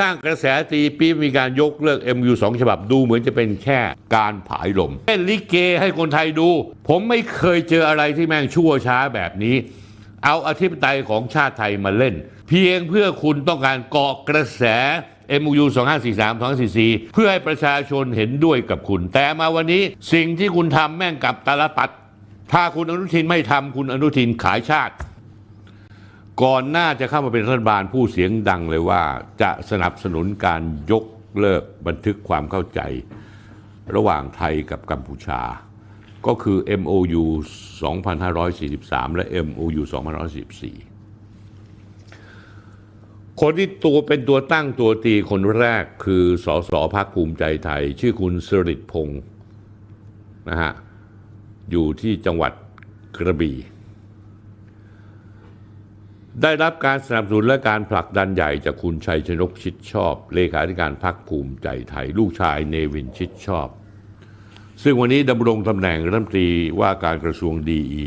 สร้างกระแสตีปี๊บมีการยกเลิก MU สองฉบับดูเหมือนจะเป็นแค่การผายลมเล่นลิเกให้คนไทยดู ผมไม่เคยเจออะไรที่แม่งชั่วช้าแบบนี้ เอาอธิปไตยของชาติไทยมาเล่น เพียงเพื่อคุณต้องการเกาะกระแส MU 2543 244 เพื่อให้ประชาชนเห็นด้วยกับคุณ แต่มาวันนี้สิ่งที่คุณทำแม่งกลับตาลปัด ถ้าคุณอนุทินไม่ทำคุณอนุทินขายชาติ ก่อนหน้าจะเข้ามาเป็นรัฐบาลผู้เสียงดังเลยว่า จะสนับสนุนการยกเลิกบันทึกความเข้าใจ ระหว่างไทยกับกัมพูชา ก็คือ MOU 2543 และ MOU 2544 คนที่ตัวเป็นตัวตั้งตัวตีคนแรกคือสสพักภูมิใจไทย ชื่อคุณสริตพงศ์นะฮะอยู่ที่จังหวัดกระบี่ ได้รับการสนับสนุนและการผลักดันใหญ่จากคุณชัยชนกชิดชอบ เลขาธิการพักภูมิใจไทย ลูกชายเนวินชิดชอบ ซึ่งวันนี้ดำรงตำแหน่งรัฐมนตรีว่าการกระทรวงดีอี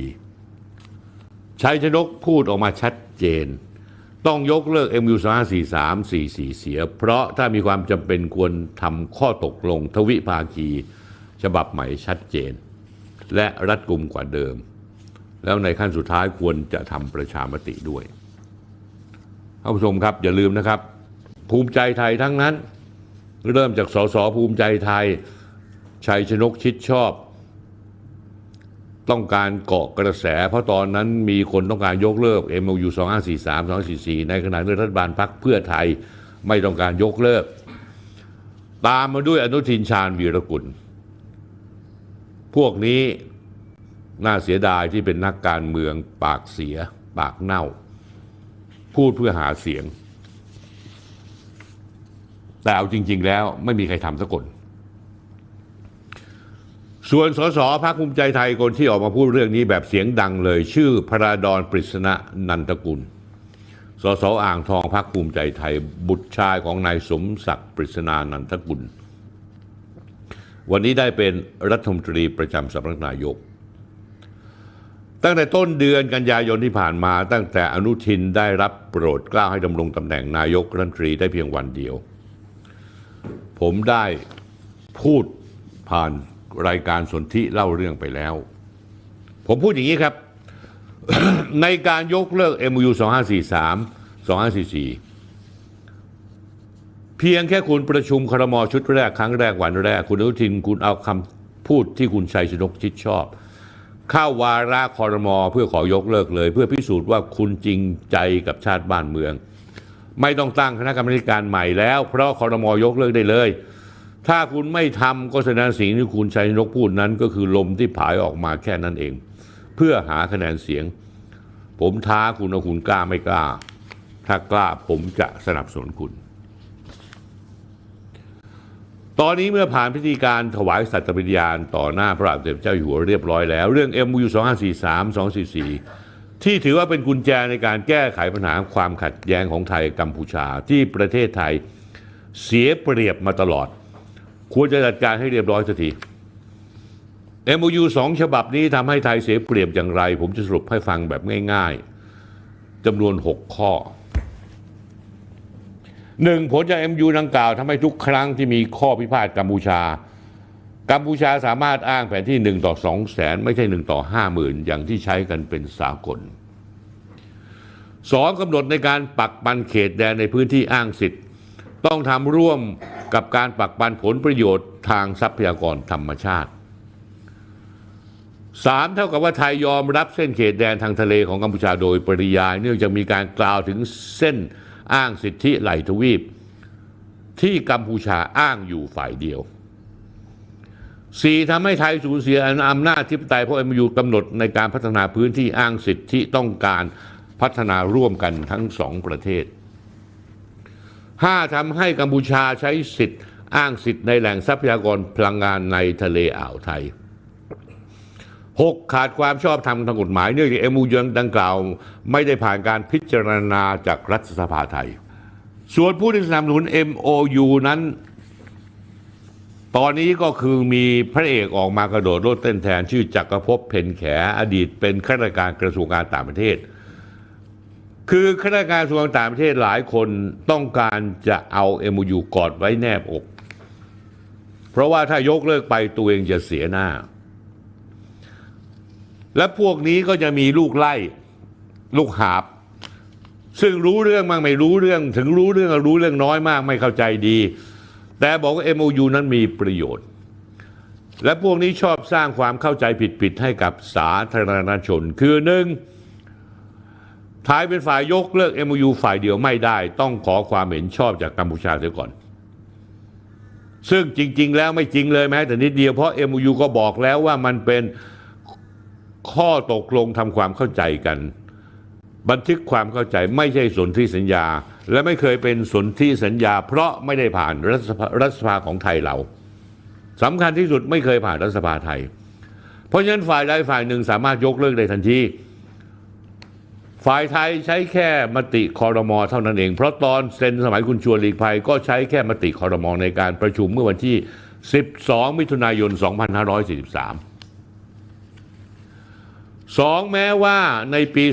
ชัยชนกพูดออกมาชัดเจน ต้องยกเลิก MU 2543 44 เสีย เพราะถ้ามีความจำเป็นควรทำข้อตกลงทวิภาคี ฉบับใหม่ชัดเจน และรัดกุมกว่าเดิม แล้วในขั้นสุดท้ายควรจะทำประชามติด้วย ท่านผู้ชมครับอย่าลืมนะครับ ภูมิใจไทยทั้งนั้น เริ่มจากสสภูมิใจไทย ชัยชนกชิดชอบ ต้องการเกาะกระแส เพราะตอนนั้นมีคนต้องการยกเลิก MOU 2543 244 ในขณะที่รัฐบาลพักเพื่อไทยไม่ต้องการยกเลิก ตามมาด้วยอนุทินชาญวีรกุล พวกนี้น่าเสียดายที่เป็นนักการเมืองปากเสีย ปากเน่า พูดเพื่อหาเสียง แต่เอาจริง ๆ แล้วไม่มีใครทำสักคน ส่วนสสพรรคภูมิใจไทยคนที่ออกมาพูดเรื่องนี้แบบเสียงดังเลย ชื่อพระราดอนปริศนะนันทกุลสสอ่างทองพรรคภูมิใจไทย บุตรชายของนายสมศักดิ์ปริศนานันทกุล วันนี้ได้เป็นรัฐมนตรีประจำสำนักนายก ตั้งแต่ต้นเดือนกันยายนที่ผ่านมา ตั้งแต่อนุทินได้รับโปรดเกล้าให้ดำรงตำแหน่งนายกรัฐมนตรีได้เพียงวันเดียว ผมได้พูดผ่านรายการสนธิเล่าเรื่องไปแล้ว ผมพูดอย่างนี้ครับ ในการยกเลิก MU 2543 2544 เพียงแค่คุณประชุมครมชุดแรกครั้งแรกวันแรก คุณอนุทินคุณเอาคำพูดที่คุณชัยชนกชิดชอบ เข้าวาระคอรมอเพื่อขอยกเลิกเลย เพื่อพิสูจน์ว่าคุณจริงใจกับชาติบ้านเมือง ไม่ต้องตั้งคณะกรรมการใหม่แล้ว เพราะคอรมอยกเลิกได้เลย ถ้าคุณไม่ทำก็แสดงสิ่งที่คุณชัยนกพูดนั้น ก็คือลมที่ผายออกมาแค่นั้นเอง เพื่อหาคะแนนเสียง ผมท้าคุณเอาคุณกล้าไม่กล้า ถ้ากล้าผมจะสนับสนุนคุณ ตอนนี้เมื่อผ่านพิธีการถวายสัตย์ปฏิญาณต่อหน้าพระบาทสมเด็จเจ้าอยู่หัวเรียบร้อยแล้ว เรื่อง MU 2543 244 ที่ถือว่าเป็นกุญแจในการแก้ไขปัญหาความขัดแย้งของไทยกัมพูชา ที่ประเทศไทยเสียเปรียบมาตลอด ควรจะจัดการให้เรียบร้อยสักที MOU สองฉบับนี้ทำให้ไทยเสียเปรียบอย่างไร ผมจะสรุปให้ฟังแบบง่าย ๆจำนวน 6 ข้อ หนึ่งผลจาก MU ดังกล่าวทำให้ทุกครั้งที่มีข้อพิพาทกัมพูชา กัมพูชาสามารถอ้างแผนที่ 1 ต่อ 2 แสน ไม่ใช่ 1 ต่อ5 0,000อย่างที่ใช้กันเป็นสากลสองกำหนดในการปักปันเขตแดนในพื้นที่อ้างสิทธิ์ ต้องทำร่วมกับการปักปันผลประโยชน์ทางทรัพยากรธรรมชาติสามเท่ากับว่าไทยยอมรับเส้นเขตแดนทางทะเลของกัมพูชาโดยปริยาย เนื่องจากมีการกล่าวถึงเส้น อ้างสิทธิไหลทวีป ที่กัมพูชาอ้างอยู่ฝ่ายเดียวสี่ทำให้ไทยสูญเสียอำนาจทิปไตยเพราะมันอยู่กำหนดในการพัฒนาพื้นที่อ้างสิทธิต้องการพัฒนาร่วมกันทั้งสองประเทศห้าทำให้กัมพูชาใช้สิทธิอ้างสิทธิในแหล่งทรัพยากรพลังงานในทะเลอ่าวไทย หกขาดความชอบธรรมทางกฎหมายเนื่องจากเอมูยังดังกล่าว ไม่ได้ผ่านการพิจารณาจากรัฐสภาไทย ส่วนผู้ที่สนับสนุน MOU นั้น ตอนนี้ก็คือมีพระเอกออกมากระโดดโลดเต้นแทน ชื่อจักรภพเพนแขอดีตเป็นข้าราชการกระทรวงการต่างประเทศ คือข้าราชการกระทรวงต่างประเทศหลายคนต้องการจะเอา MOU กอดไว้แนบอก เพราะว่าถ้ายกเลิกไปตัวเองจะเสียหน้า และพวกนี้ก็จะมีลูกไล่ลูกหาบ ซึ่งรู้เรื่องบ้างไม่รู้เรื่อง ถึงรู้เรื่องก็รู้เรื่องน้อยมากไม่เข้าใจดี แต่บอกว่า MOU นั้นมีประโยชน์ และพวกนี้ชอบสร้างความเข้าใจผิดๆให้กับสาธารณชน คือหนึ่งไทยเป็นฝ่ายยกเลิก MOU ฝ่ายเดียวไม่ได้ ต้องขอความเห็นชอบจากกัมพูชาเสียก่อน ซึ่งจริง ๆ แล้วไม่จริงเลยแม้แต่นิดเดียวเพราะ MOU ก็บอกแล้วว่ามันเป็น ข้อตกลงทำความเข้าใจกัน บันทึกความเข้าใจไม่ใช่สนธิสัญญา และไม่เคยเป็นสนธิสัญญา เพราะไม่ได้ผ่านรัฐสภาสภาของไทยเราสำคัญที่สุดไม่เคยผ่านรัฐสภาไทย เพราะฉะนั้นฝ่ายใดฝ่ายหนึ่งสามารถยกเลิกได้ทันทีฝ่ายไทยใช้แค่มติคอรมอเท่านั้นเอง เพราะตอนเซ็นสมัยคุณชวนหลีกภัยก็ใช้แค่มติคอรมอในการประชุมเมื่อวันที่ 12 มิถุนายน 2543 สองแม้ว่าในปี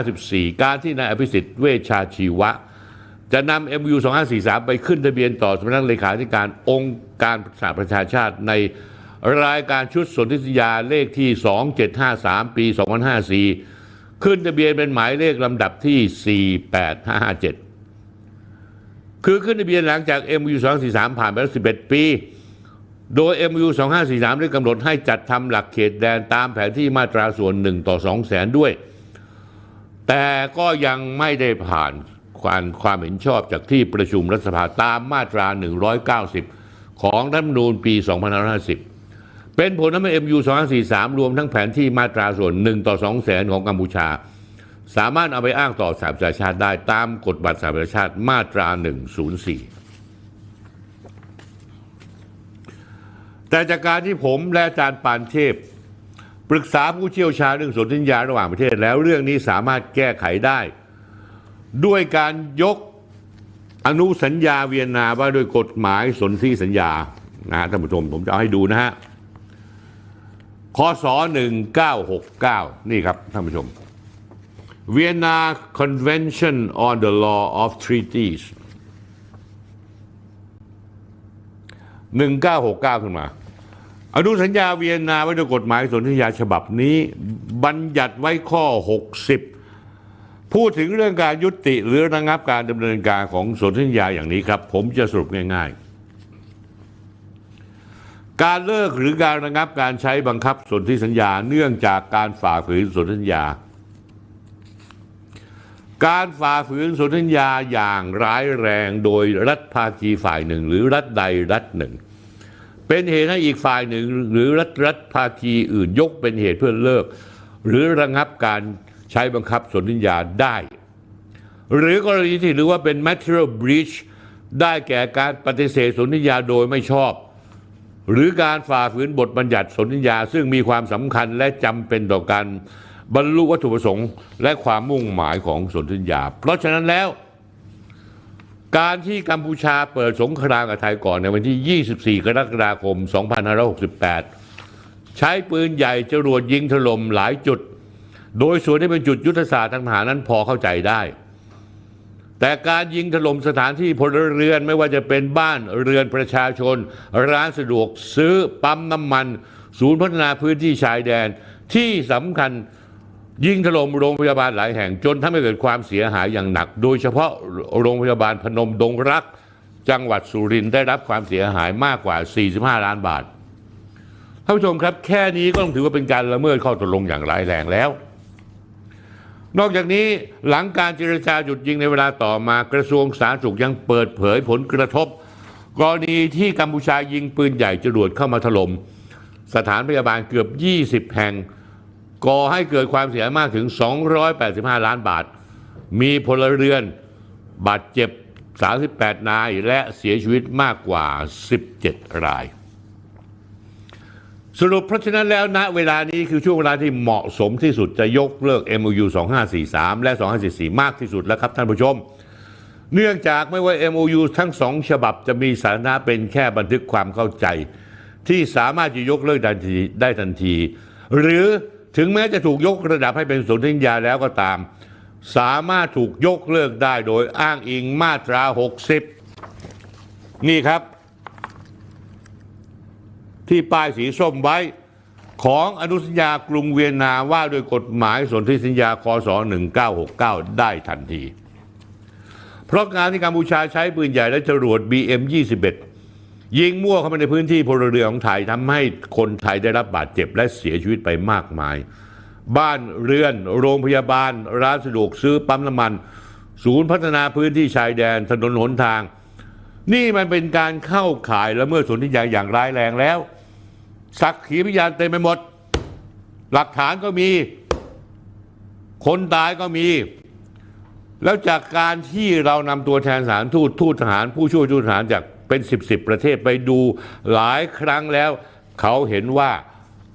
2554 การที่นายอภิสิทธิ์เวชชาชีวะ จะนำ MU 2543 ไปขึ้นทะเบียนต่อสำนักเลขาธิการองค์การสหประชาชาติในรายการชุดสนธิสัญญาเลขที่ 2753 ปี2554 ขึ้นทะเบียนเป็นหมายเลขลำดับที่ 48557 คือขึ้นทะเบียนหลังจาก MU 243 ผ่านไปแล้ว11 ปี โดย MU 2543 ได้กำหนดให้จัดทำหลักเขตแดนตามแผนที่มาตราส่วน 1 ต่อ 2 แสนด้วย แต่ก็ยังไม่ได้ผ่านความความเห็นชอบจากที่ประชุมรัฐสภาตามมาตรา 190 ของรัฐธรรมนูญปี 2550 เป็นผลทำให้ MU 2543 รวมทั้งแผนที่มาตราส่วน 1 ต่อ 2 แสนของกัมพูชา สามารถเอาไปอ้างต่อสหประชาชาติได้ตามกฎบัตรสหประชาชาติมาตรา 104 แต่จากการที่ผมและอาจารย์ปานเทพ ปรึกษาผู้เชี่ยวชาญเรื่องสนธิสัญญาระหว่างประเทศแล้วเรื่องนี้สามารถแก้ไขได้ ด้วยการยกอนุสัญญาเวียนนาว่าด้วยกฎหมายสนธิสัญญานะฮะท่านผู้ชมผมจะเอาให้ดูนะฮะคศ1969 นี่ครับท่านผู้ชม Vienna Convention on the Law of Treaties 1969 ขึ้นมา อนุสัญญาเวียนนาไว้ด้วยกฎหมายสนธิสัญญาฉบับนี้ บัญญัติไว้ข้อ 60 พูดถึงเรื่องการยุติหรือระงับการดำเนินการของสนธิสัญญาอย่างนี้ครับ ผมจะสรุปง่าย ๆ การเลิกหรือการระงับการใช้บังคับสนธิสัญญา เนื่องจากการฝ่าฝืนสนธิสัญญา การฝ่าฝืนสนธิสัญญาอย่างร้ายแรงโดยรัฐภาคีฝ่ายหนึ่ง หรือรัฐใดรัฐหนึ่ง เป็นเหตุให้อีกฝ่ายหนึ่ง หรือรัฐรัฐภาคีอื่นยกเป็นเหตุเพื่อเลิก หรือระงับการใช้บังคับสนธิสัญญาได้ หรือกรณีที่ถือว่าเป็น material breach ได้แก่การปฏิเสธสนธิสัญญาโดยไม่ชอบ หรือการฝ่าฝืนบทบัญญัติสนธิสัญญาซึ่งมีความสำคัญและจำเป็นต่อการ บรรลุวัตถุประสงค์และความมุ่งหมายของสนธิญญา เพราะฉะนั้นแล้ว การที่กัมพูชาเปิดสงครามกับไทยก่อนในวันที่ 24 กรกฎาคม 2568 ใช้ปืนใหญ่จรวดยิงถล่มหลายจุด โดยส่วนที่เป็นจุดยุทธศาสตร์ทางทหารนั้นพอเข้าใจได้ แต่การยิงถล่มสถานที่พลเรือนไม่ว่าจะเป็นบ้านเรือนประชาชน ร้านสะดวกซื้อปั๊มน้ำมัน ศูนย์พัฒนาพื้นที่ชายแดนที่สำคัญ ยิงถล่มโรงพยาบาลหลายแห่งจนทำให้เกิดความเสียหายอย่างหนัก โดยเฉพาะโรงพยาบาลพนมดงรัก จังหวัดสุรินทร์ได้รับความเสียหายมากกว่า 45 ล้านบาทท่านผู้ชมครับ แค่นี้ก็ต้องถือว่าเป็นการละเมิดข้อตกลงอย่างร้ายแรงแล้ว นอกจากนี้หลังการเจรจาหยุดยิงในเวลาต่อมากระทรวงสาธารณสุขยังเปิดเผยผลกระทบ กรณีที่กัมพูชายิงปืนใหญ่จรวดเข้ามาถล่มสถานพยาบาลเกือบ 20 แห่ง ก่อให้เกิดความเสียหายมากถึง 285 ล้านบาท มีพลเรือนบาดเจ็บ 38 นายและเสียชีวิตมากกว่า 17 ราย สรุปเพราะฉะนั้นแล้วณเวลานี้คือช่วงเวลาที่เหมาะสมที่สุดจะยกเลิก MOU 2543 และ 2544 มากที่สุดแล้วครับท่านผู้ชม เนื่องจากไม่ว่า MOU ทั้งสองฉบับจะมีสาระเป็นแค่บันทึกความเข้าใจ ที่สามารถจะยกเลิกได้ทันที หรือ ถึงแม้จะถูกยกระดับให้เป็นสนธิสัญญาแล้วก็ตาม สามารถถูกยกเลิกได้โดยอ้างอิงมาตรา 60 นี่ครับ ที่ป้ายสีส้มไว้ ของอนุสัญญากรุงเวียนนาว่าโดยกฎหมายสนธิสัญญาคศ1969 ได้ทันที เพราะงานที่กัมพูชาใช้ปืนใหญ่และจรวด BM21 ยิงมั่วเข้ามาในพื้นที่พลเรือนของไทยทำให้คนไทยได้รับบาดเจ็บและเสียชีวิตไปมากมาย บ้านเรือน โรงพยาบาล ร้านสะดวกซื้อปั๊มน้ำมัน ศูนย์พัฒนาพื้นที่ชายแดนถนนหนทาง นี่มันเป็นการเข้าข่ายและเมิดสนธิสัญญาอย่างร้ายแรงแล้ว สักขีพยานเต็มไปหมด หลักฐานก็มี คนตายก็มี แล้วจากการที่เรานำตัวแทนสารทูตทูตทหาร ผู้ช่วยทูตทหารจาก เป็นสิบสประเทศไปดูหลายครั้งแล้ว เขาเห็นว่า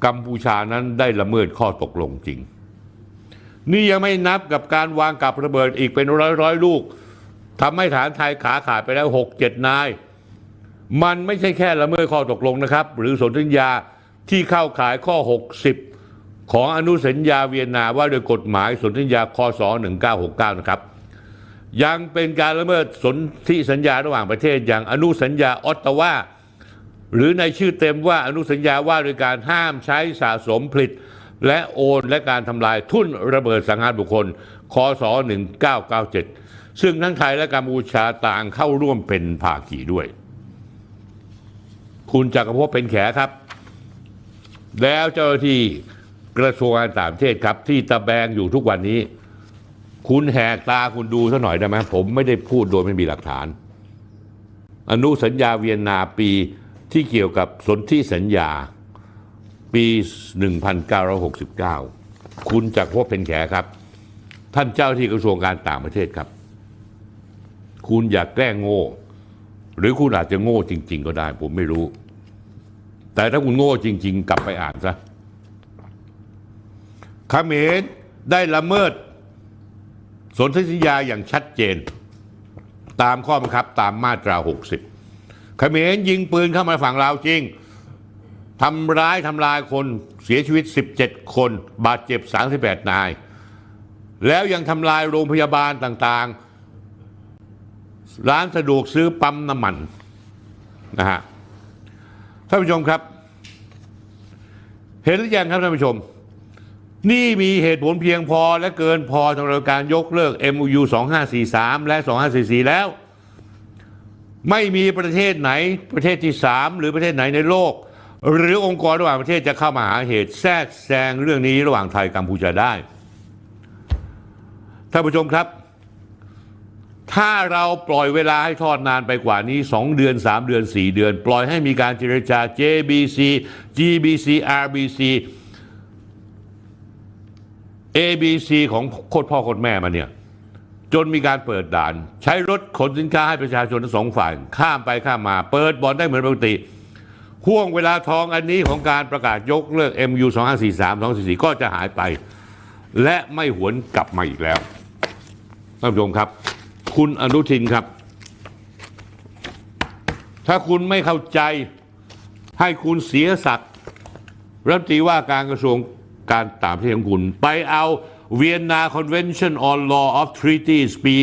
กัมพูชานั้นได้ละเมิดข้อตกลงจริง นี่ยังไม่นับกับการวางกับระเบิดอีกเป็นร้อยร้อยลูกทำให้ฐานไทยขาขาดไปแล้วหกเจ็ดนาย มันไม่ใช่แค่ละเมิดข้อตกลงนะครับ หรือสนธิญาที่เข้าขายข้อ 60 ของอนุสัญญาเวียนนาว่าโดยกฎหมายสนธิสัญญาคศ1969 นะครับ ยังเป็นการละเมิดสนธิสัญญาระหว่างประเทศ อย่างอนุสัญญาออตตาวาหรือในชื่อเต็มว่าอนุสัญญาว่าโดยการห้ามใช้สะสมผลิต และโอนและการทำลายทุ่นระเบิดสังหารบุคคลคศ1997 ซึ่งทั้งไทยและกัมพูชาต่างเข้าร่วมเป็นภาคีด้วย คุณจักรภพเป็นแขครับ แล้วเจ้าหน้าที่กระทรวงการต่างประเทศครับที่ตะแบงอยู่ทุกวันนี้ คุณแหกตาคุณดูซะหน่อยได้ไหมผมไม่ได้พูดโดยไม่มีหลักฐาน อนุสัญญาเวียนนาปีที่เกี่ยวกับสนธิสัญญาปี 1969 คุณจักรภพเป็นแขครับ ท่านเจ้าที่กระทรวงการต่างประเทศครับ คุณอยากแกล้งโง่ หรือคุณอาจจะโง่จริง ๆ ก็ได้ ผมไม่รู้ แต่ถ้าคุณโง่จริง ๆ กลับไปอ่านซะเขมรได้ละเมิด สนธิสัญญาอย่างชัดเจน ตามข้อบังคับตามมาตรา 60เขมรยิงปืนเข้ามาฝั่งลาวจริงทำร้ายทำลายคนเสียชีวิต 17 คน บาดเจ็บ 38 นาย แล้วยังทำลายโรงพยาบาลต่างๆ ร้านสะดวกซื้อปั๊มน้ำมันนะฮะท่านผู้ชมครับ เห็นหรือยังครับท่านผู้ชม นี่มีเหตุผลเพียงพอและเกินพอสำหรับการยกเลิก MOU 2543 และ 2544 แล้ว ไม่มีประเทศไหนประเทศที่ 3 หรือประเทศไหนในโลก หรือองค์กรระหว่างประเทศจะเข้ามาหาเหตุแทรกแซงเรื่องนี้ระหว่างไทยกัมพูชาได้ท่านผู้ชมครับ ถ้าเราปล่อยเวลาให้ทอดนานไปกว่านี้ 2 เดือน 3 เดือน 4 เดือน ปล่อยให้มีการเจรจา JBC GBC RBC ABC ของโคตรพ่อโคตรแม่มาเนี่ย จนมีการเปิดด่าน ใช้รถขนสินค้าให้ประชาชนทั้งสองฝ่ายข้ามไปข้ามมา เปิดบอลได้เหมือนปกติห่วงเวลาทองอันนี้ของการประกาศยกเลิก MU 2543 244 ก็จะหายไป และไม่หวนกลับมาอีกแล้วท่านผู้ชมครับ คุณอนุทินครับ ถ้าคุณไม่เข้าใจให้คุณเสียศักดิ์รัฐมนตรีว่าการกระทรวง การต่างประเทศของคุณ ไปเอาเวียนนา Convention on Law of Treaties ปี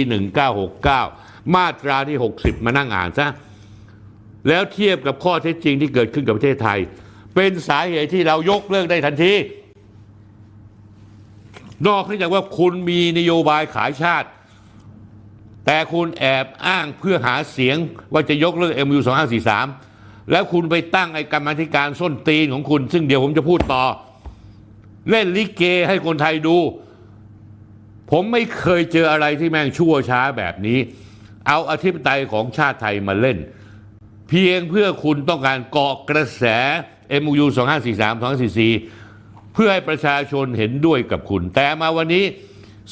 1969 มาตราที่ 60 มานั่งอ่านซะ แล้วเทียบกับข้อเท็จจริงที่เกิดขึ้นกับประเทศไทย เป็นสาเหตุที่เรายกเลิกได้ทันที นอกจากว่าคุณมีนโยบายขายชาติ แต่คุณแอบอ้างเพื่อหาเสียงว่าจะยกเลิก MU 2543 แล้วคุณไปตั้งไอ้กรรมธิการส้นตีนของคุณ ซึ่งเดี๋ยวผมจะพูดต่อ เล่นลิเกให้คนไทยดู ผมไม่เคยเจออะไรที่แม่งชั่วช้าแบบนี้ เอาอธิปไตยของชาติไทยมาเล่น เพียงเพื่อคุณต้องการเกาะกระแส MOU 2543 244 เพื่อให้ประชาชนเห็นด้วยกับคุณ แต่มาวันนี้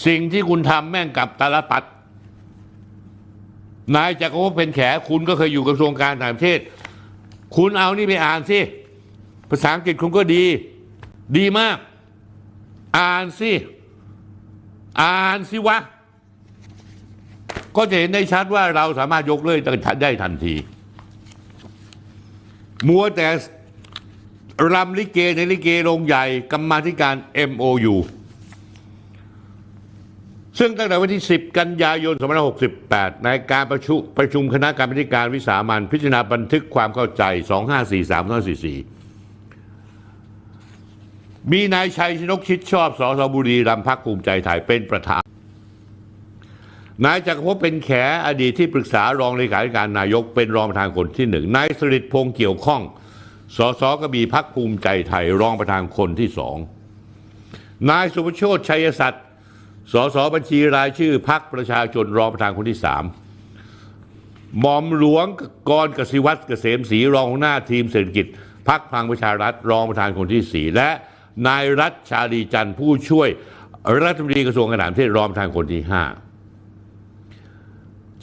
สิ่งที่คุณทำแม่งกลับตาลปัดนายจักรภพเป็นแขคุณก็เคยอยู่กระทรวงการต่างประเทศ คุณเอานี่ไปอ่านสิ ภาษาอังกฤษคุณก็ดี ดีมาก อ่านสิ อ่านสิวะ ก็จะเห็นได้ชัดว่าเราสามารถยกเลิกได้ทันที มัวแต่รำลิเกในลิเกโรงใหญ่กรรมาธิการ MOU ซึ่งตั้งแต่วันที่ 10 กันยายน 2568 ในการประชุมประชุมคณะกรรมการวิสามันพิจารณาบันทึกความเข้าใจ 2543 2544 มีนายชัยชนกชิดชอบสสบุรีรัมพักภูมิใจไทยเป็นประธาน นายจักรภพเป็นแขอดีตที่ปรึกษารองเลขาธิการนายกเป็นรองประธานคนที่หนึ่งนายสริตพงษ์เกี่ยวข้องสสกระบี่พักภูมิใจไทยรองประธานคนที่สองนายสุภโชตชัยสัตย์สสบัญชีรายชื่อพักประชาชนรองประธานคนที่สามหม่อมหลวงกรกสิวัตรเกษมศรีรองหัวหน้าทีมเศรษฐกิจพักพลังประชารัฐรองประธานคนที่สี่และ นายรัฐชาลีจันทร์ผู้ช่วยรัฐมนตรีกระทรวงการต่างประเทศรองประธานคนที่ห้า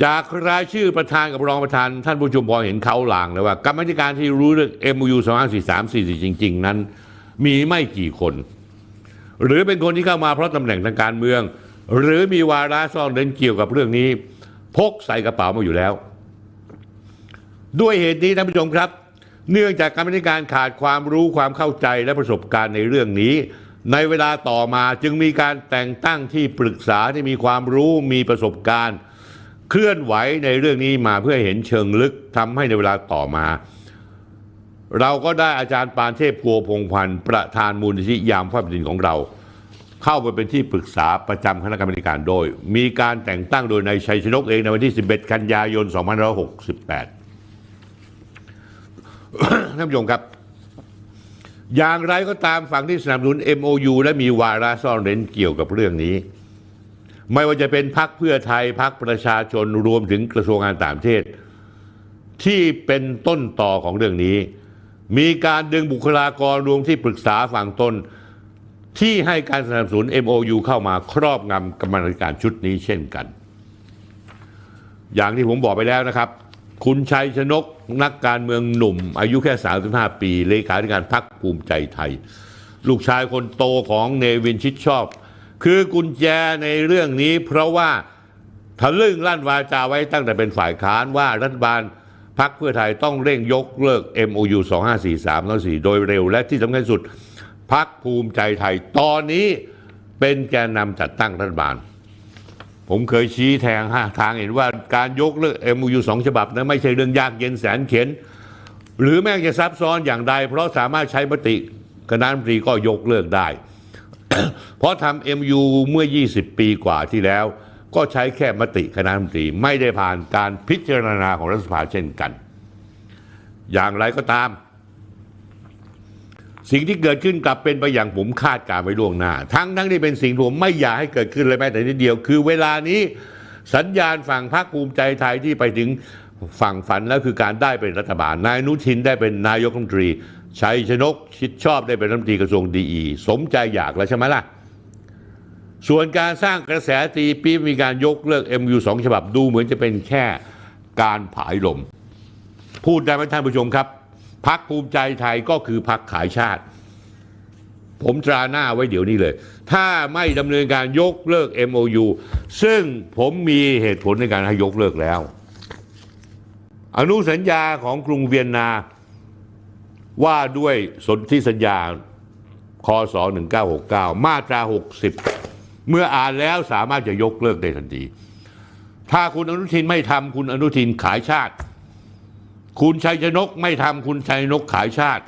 จากรายชื่อประธานกับรองประธาน ท่านผู้ชมพอเห็นเขาหลางเลยว่ากรรมธิการที่รู้เรื่อง MOU 2543 44 จริง ๆ นั้น มีไม่กี่คน หรือเป็นคนที่เข้ามาเพราะตำแหน่งทางการเมือง หรือมีวาระซ่อนเร้นเกี่ยวกับเรื่องนี้ พกใส่กระเป๋ามาอยู่แล้ว ด้วยเหตุนี้ท่านผู้ชมครับ เนื่องจากกรรมาธิการขาดความรู้ความเข้าใจและประสบการณ์ในเรื่องนี้ ในเวลาต่อมาจึงมีการแต่งตั้งที่ปรึกษาที่มีความรู้มีประสบการณ์ เคลื่อนไหวในเรื่องนี้มาเพื่อเห็นเชิงลึกทำให้ในเวลาต่อมา เราก็ได้อาจารย์ปานเทพกัวพงพันธ์ประธานมูลนิธิยามภาพดินของเรา เข้าไปเป็นที่ปรึกษาประจำคณะกรรมการโดย มีการแต่งตั้งโดยนายชัยชนกเองในวันที่ 11 กันยายน 2568 ท่านผู้ชมครับ อย่างไรก็ตามฝั่งที่สนับสนุน MOU และมีวาระซ่อนเร้นเกี่ยวกับเรื่องนี้ ไม่ว่าจะเป็นพักเพื่อไทยพักประชาชนรวมถึงกระทรวงการต่างประเทศ ที่เป็นต้นต่อของเรื่องนี้ มีการดึงบุคลากรรวมที่ปรึกษาฝั่งตนที่ให้การสนับสนุน MOU เข้ามาครอบงำกรรมการชุดนี้เช่นกัน อย่างที่ผมบอกไปแล้วนะครับ คุณชัยชนกนักการเมืองหนุ่ม อายุแค่ 35 ปี เลขาธิการพักภูมิใจไทย ลูกชายคนโตของเนวินชิดชอบ คือกุญแจในเรื่องนี้เพราะว่าทะลึ่งลั่นวาจาไว้ตั้งแต่เป็นฝ่ายค้านว่ารัฐบาลพักเพื่อไทยต้องเร่งยกเลิก MOU 2543แล้ว4โดยเร็ว และที่สำคัญสุดพักภูมิใจไทย ตอนนี้เป็นแกนนำจัดตั้งรัฐบาล ผมเคยชี้แทงห้าทางเห็นว่าการยกเลิก MOU สองฉบับนั้นไม่ใช่เรื่องยากเย็นแสนเข็นหรือแม้จะซับซ้อนอย่างใด เพราะสามารถใช้มติคณะรัฐมนตรีก็ยกเลิกได้ เพราะทำ MU เมื่อ 20 ปีกว่าที่แล้ว ก็ใช้แค่มติคณะรัฐมนตรีไม่ได้ผ่านการพิจารณาของรัฐสภาเช่นกัน อย่างไรก็ตาม สิ่งที่เกิดขึ้นกลับเป็นไปอย่างผมคาดการไว้ล่วงหน้า ทั้งทั้งที่เป็นสิ่งที่ผมไม่อยากให้เกิดขึ้นเลยแม้แต่นิดเดียว คือเวลานี้สัญญาณฝั่งพรรคภูมิใจไทยที่ไปถึงฝั่งฝันแล้วคือการได้เป็นรัฐบาล นายนุทินได้เป็นนายกรัฐมนตรีชัยชนกชิดชอบได้เป็นรัฐมนตรีกระทรวงดีอีสมใจอยากแล้วใช่ไหมล่ะ ส่วนการสร้างกระแสตีปี๊บมีการยกเลิก MU สองฉบับดูเหมือนจะเป็นแค่การผายลม พูดได้ไหมท่านผู้ชมครับ พักภูมิใจไทยก็คือพักขายชาติ ผมตราหน้าไว้เดี๋ยวนี้เลย ถ้าไม่ดำเนินการยกเลิก MOU ซึ่งผมมีเหตุผลในการให้ยกเลิกแล้ว อนุสัญญาของกรุงเวียนนาว่าด้วยสนธิสัญญาคศ1969 มาตรา 60 เมื่ออ่านแล้วสามารถจะยกเลิกได้ทันที ถ้าคุณอนุทินไม่ทำคุณอนุทินขายชาติ คุณชัยชนกไม่ทำคุณชัยชนกขายชาติ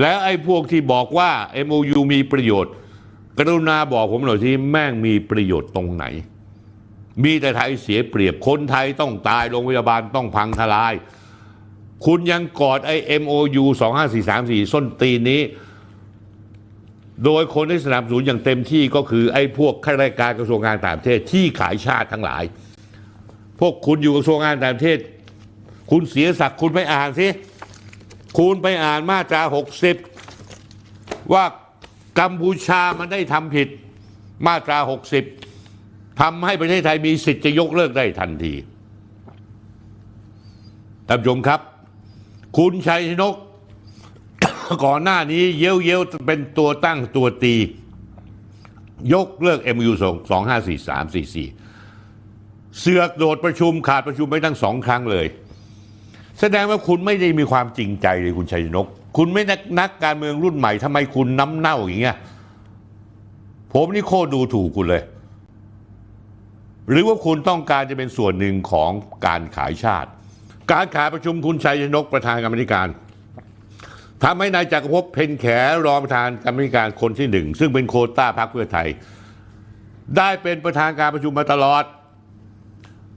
แล้วไอ้พวกที่บอกว่า MOU มีประโยชน์ กรุณาบอกผมหน่อยที่แม่งมีประโยชน์ตรงไหน มีแต่ไทยเสียเปรียบคนไทยต้องตายโรงพยาบาลต้องพังทลาย คุณยังกอดไอ้ MOU 25434ส้นตีนนี้ โดยคนที่สนับสนุนอย่างเต็มที่ก็คือไอ้พวกข้าราชการกระทรวงการต่างประเทศที่ขายชาติทั้งหลายพวกคุณอยู่กระทรวงการต่างประเทศ คุณเสียศักดิ์คุณไปอ่านสิ คุณไปอ่านมาตรา 60 ว่ากัมพูชามันได้ทำผิดมาตรา 60ทำให้ประเทศไทยมีสิทธิ์จะยกเลิกได้ทันทีท่านผู้ชมครับ คุณชัยชนก ก่อนหน้านี้เย้ยวเย้ยวเป็นตัวตั้งตัวตี ยกเลิก MU 254344เสือกโดดประชุมขาดประชุมไปตั้งสองครั้งเลย แสดงว่าคุณไม่ได้มีความจริงใจเลยคุณชัยชนก คุณไม่นักนักการเมืองรุ่นใหม่ทำไมคุณน้ำเน่าอย่างเงี้ยผมนี่โคตรดูถูกคุณเลย หรือว่าคุณต้องการจะเป็นส่วนหนึ่งของการขายชาติ การขายประชุมคุณชัยชนกประธานกรรมธิการทำให้นายจักรภพเพ็ญแขรองประธานกรรมการคนที่หนึ่ง ซึ่งเป็นโคต้าพรรคเพื่อไทย ได้เป็นประธานการประชุมมาตลอด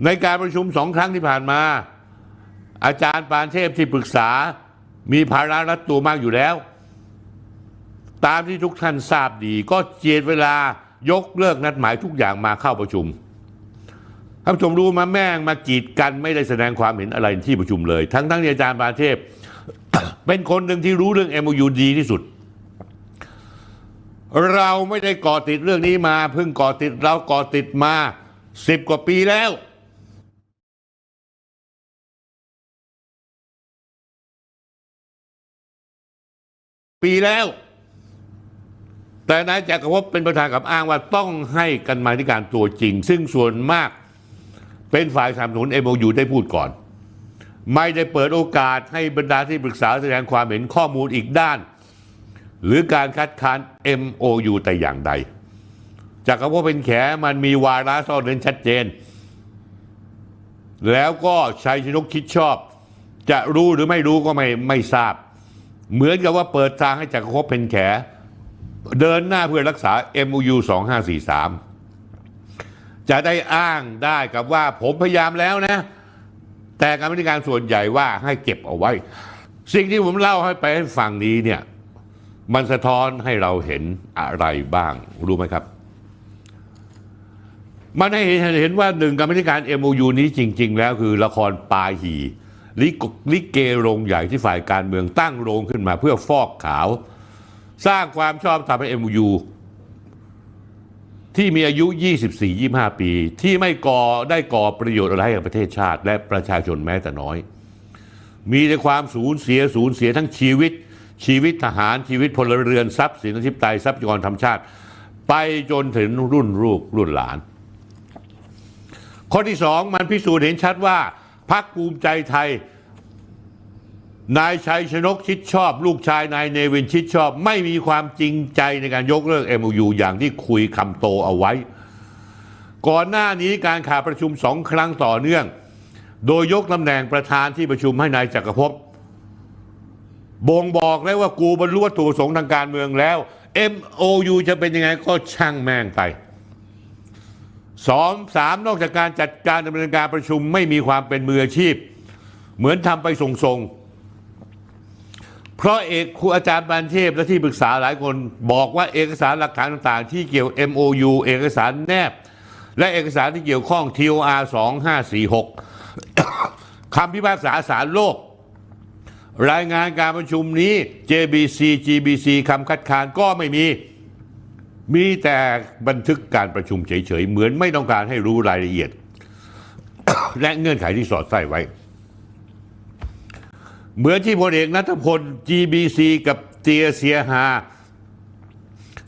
ในการประชุมสองครั้งที่ผ่านมา อาจารย์ปานเทพที่ปรึกษา มีภาระรัดตัวมากอยู่แล้ว ตามที่ทุกท่านทราบดี ก็เจียดเวลายกเลิกนัดหมายทุกอย่างมาเข้าประชุมท่านผู้ชมรู้มาแม่งมากีดกันไม่ได้แสดงความเห็นอะไรที่ประชุมเลย ทั้งทั้งอาจารย์ปานเทพ เป็นคนหนึ่งที่รู้เรื่อง MOU ดีที่สุด เราไม่ได้ก่อติดเรื่องนี้มาเพิ่งก่อติดเราก่อติดมาสิบกว่าปีแล้ว ปีแล้ว แต่นายจักรภพเป็นประธานกับอ้างว่าต้องให้กันมาธิการตัวจริง ซึ่งส่วนมากเป็นฝ่ายสนับสนุนเอ็มยูได้พูดก่อน ไม่ได้เปิดโอกาสให้บรรดาที่ปรึกษาแสดงความเห็นข้อมูลอีกด้าน หรือการคัดค้าน MOU แต่อย่างใดจากคำว่าเป็นแขมันมีวาระซ่อนเร้นชัดเจน แล้วก็ชัยชนกคิดชอบ จะรู้หรือไม่รู้ก็ไม่ไม่ทราบ เหมือนกับว่าเปิดทางให้จักรภพเป็นแข เดินหน้าเพื่อรักษา MOU 2543 จะได้อ้างได้กับว่าผมพยายามแล้วนะ แต่กรรมธิการส่วนใหญ่ว่าให้เก็บเอาไว้ สิ่งที่ผมเล่าให้ไปให้ฟังนี้เนี่ย มันสะท้อนให้เราเห็นอะไรบ้าง รู้ไหมครับ มันให้เห็นเห็นว่าหนึ่งกรรมธิการ MOU นี้จริง ๆ แล้วคือละครปาหี ลิลิเกโรงใหญ่ที่ฝ่ายการเมืองตั้งโรงขึ้นมาเพื่อฟอกขาว สร้างความชอบธรรมให้ MOU ที่มีอายุ 24-25 ปี ที่ไม่ก่อได้ก่อประโยชน์อะไรให้กับประเทศชาติ และประชาชนแม้แต่น้อย มีแต่ความสูญเสียสูญเสียทั้งชีวิต ชีวิตทหารชีวิตพลเรือนทรัพย์สินอธิปไตยทรัพยากรธรรมชาติ ไปจนถึงรุ่นลูกรุ่นหลาน ข้อที่สองมันพิสูจน์เห็นชัดว่า พรรคภูมิใจไทย นายชัยชนกชิดชอบ ลูกชายนายเนวินชิดชอบ ไม่มีความจริงใจในการยกเลิก MOU อย่างที่คุยคำโตเอาไว้ ก่อนหน้านี้การขาประชุมสองครั้งต่อเนื่อง โดยยกตำแหน่งประธานที่ประชุมให้นายจักรภพบ่งบอกแล้วว่ากูบรรลุวัตถุประสงค์ทางการเมืองแล้ว MOU จะเป็นยังไงก็ช่างแม่งไป สองสามนอกจากการจัดการดำเนินการประชุมไม่มีความเป็นมืออาชีพ เหมือนทำไปส่งๆ เพราะเอกครูอาจารย์บานเทพและที่ปรึกษาหลายคนบอกว่าเอกสารหลักฐานต่างๆ ที่เกี่ยว MOU เอกสารแนบ และเอกสารที่เกี่ยวข้อง TOR 2546คำพิพากษาศาลโลก รายงานการประชุมนี้ JBC GBC คำคัดค้านก็ไม่มี มีแต่บันทึกการประชุมเฉยๆ เหมือนไม่ต้องการให้รู้รายละเอียด และเงื่อนไขที่สอดใส่ไว้ เหมือนที่พลเอกนัทพล GBC กับเตียเซียฮา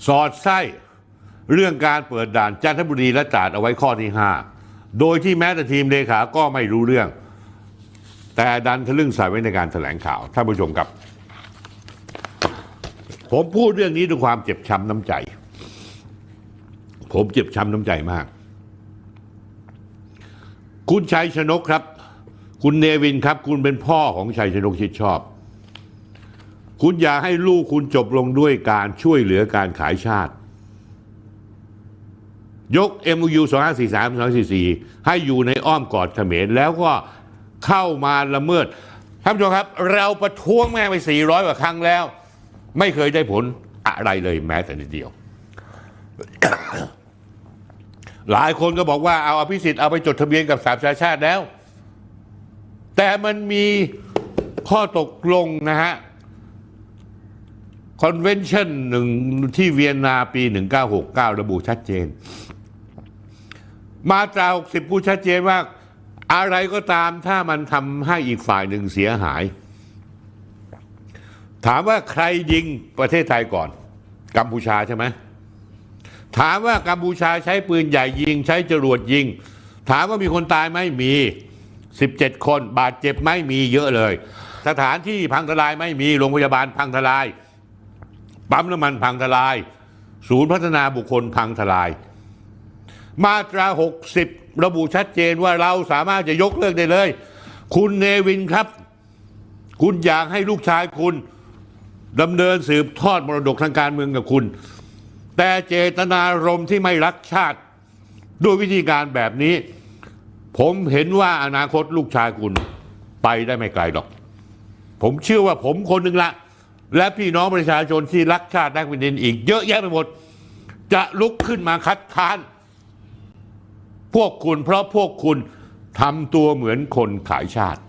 สอดไส้เรื่องการเปิดด่านจันทบุรีและตราดเอาไว้ข้อที่ 5 โดยที่แม้แต่ทีมเลขาก็ไม่รู้เรื่อง แต่ดันทะลึ่งใส่ไว้ในการแถลงข่าวท่านผู้ชมครับ ผมพูดเรื่องนี้ด้วยความเจ็บช้ำน้ำใจ ผมเจ็บช้ำน้ำใจมาก คุณชัยชนกครับ คุณเนวินครับ คุณเป็นพ่อของชัยชนกชิดชอบ คุณอย่าให้ลูกคุณจบลงด้วยการช่วยเหลือการขายชาติ ยก MOU 2543 244 ให้อยู่ในอ้อมกอดเขมรแล้วก็เข้ามาละเมิดท่านผู้ชมครับ เราประท้วงแม่ไป 400 กว่าครั้งแล้ว ไม่เคยได้ผลอะไรเลยแม้แต่นิดเดียว หลายคนก็บอกว่าเอาอภิสิทธิ์เอาไปจดทะเบียนกับสามชาติชาติแล้ว แต่มันมีข้อตกลงนะฮะคอนเวนชั่นหนึ่งที่เวียนนาปี 1969 ระบุชัดเจน มาตรา60พูดชัดเจนว่าอะไรก็ตามถ้ามันทำให้อีกฝ่ายหนึ่งเสียหาย ถามว่าใครยิงประเทศไทยก่อน กัมพูชาใช่ไหม ถามว่ากัมพูชาใช้ปืนใหญ่ยิง ใช้จรวดยิง ถามว่ามีคนตายไหมมี 17 คนบาดเจ็บไหมมีเยอะเลย สถานที่พังทลายไม่มีโรงพยาบาลพังทลาย ปั๊มน้ำมันพังทลาย ศูนย์พัฒนาบุคคลพังทลาย มาตรา 60 ระบุชัดเจนว่าเราสามารถจะยกเลิกได้เลย คุณเนวินครับ คุณอยากให้ลูกชายคุณดำเนินสืบทอดมรดกทางการเมืองกับคุณ แต่เจตนารมณ์ที่ไม่รักชาติ ด้วยวิธีการแบบนี้ ผมเห็นว่าอนาคตลูกชายคุณไปได้ไม่ไกลหรอก ผมเชื่อว่าผมคนหนึ่งละและพี่น้องประชาชนที่รักชาติรักแผ่นดินอีกเยอะแยะไปหมด จะลุกขึ้นมาคัดค้าน พวกคุณเพราะพวกคุณทำตัวเหมือนคนขายชาติ